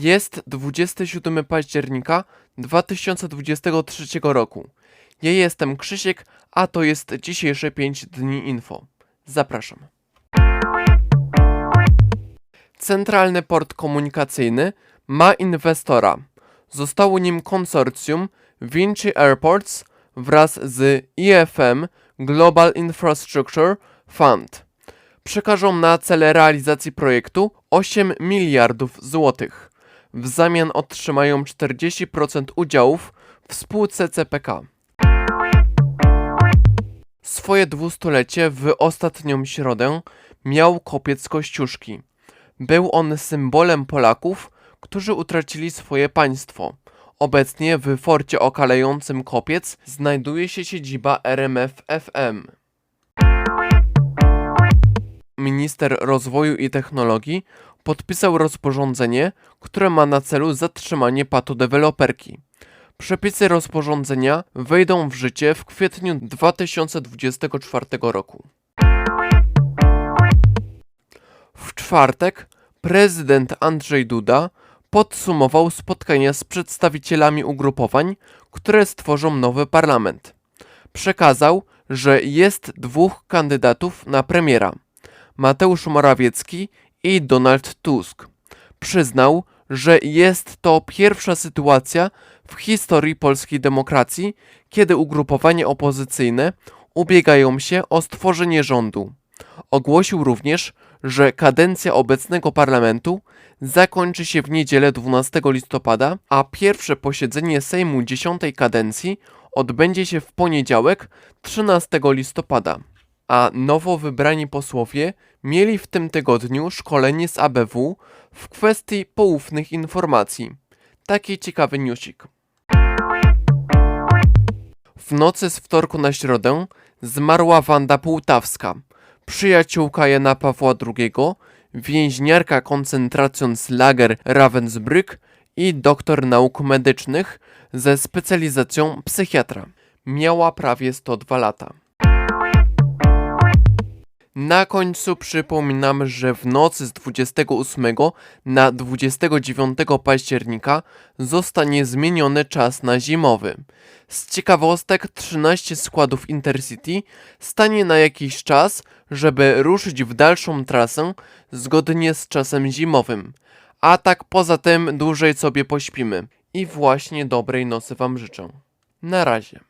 Jest 27 października 2023 roku. Ja jestem Krzysiek, a to jest dzisiejsze 5 dni info. Zapraszam. Centralny Port Komunikacyjny ma inwestora. Zostało nim konsorcjum Vinci Airports wraz z IFM Global Infrastructure Fund. Przekażą na cele realizacji projektu 8 miliardów złotych. W zamian otrzymają 40% udziałów w spółce CPK. Swoje dwustolecie w ostatnią środę miał kopiec Kościuszki. Był on symbolem Polaków, którzy utracili swoje państwo. Obecnie w forcie okalającym kopiec znajduje się siedziba RMF FM. Minister Rozwoju i Technologii podpisał rozporządzenie, które ma na celu zatrzymanie patodeweloperki. Przepisy rozporządzenia wejdą w życie w kwietniu 2024 roku. W czwartek prezydent Andrzej Duda podsumował spotkania z przedstawicielami ugrupowań, które stworzą nowy parlament. Przekazał, że jest dwóch kandydatów na premiera: Mateusz Morawiecki i Donald Tusk. Przyznał, że jest to pierwsza sytuacja w historii polskiej demokracji, kiedy ugrupowania opozycyjne ubiegają się o stworzenie rządu. Ogłosił również, że kadencja obecnego parlamentu zakończy się w niedzielę 12 listopada, a pierwsze posiedzenie Sejmu 10 kadencji odbędzie się w poniedziałek 13 listopada. A nowo wybrani posłowie mieli w tym tygodniu szkolenie z ABW w kwestii poufnych informacji. Taki ciekawy newsik. W nocy z wtorku na środę zmarła Wanda Półtawska, przyjaciółka Jana Pawła II, więźniarka koncentracjonslager Ravensbrück i doktor nauk medycznych ze specjalizacją psychiatra. Miała prawie 102 lata. Na końcu przypominam, że w nocy z 28 na 29 października zostanie zmieniony czas na zimowy. Z ciekawostek 13 składów Intercity stanie na jakiś czas, żeby ruszyć w dalszą trasę zgodnie z czasem zimowym. A tak poza tym dłużej sobie pośpimy. I właśnie dobrej nocy Wam życzę. Na razie.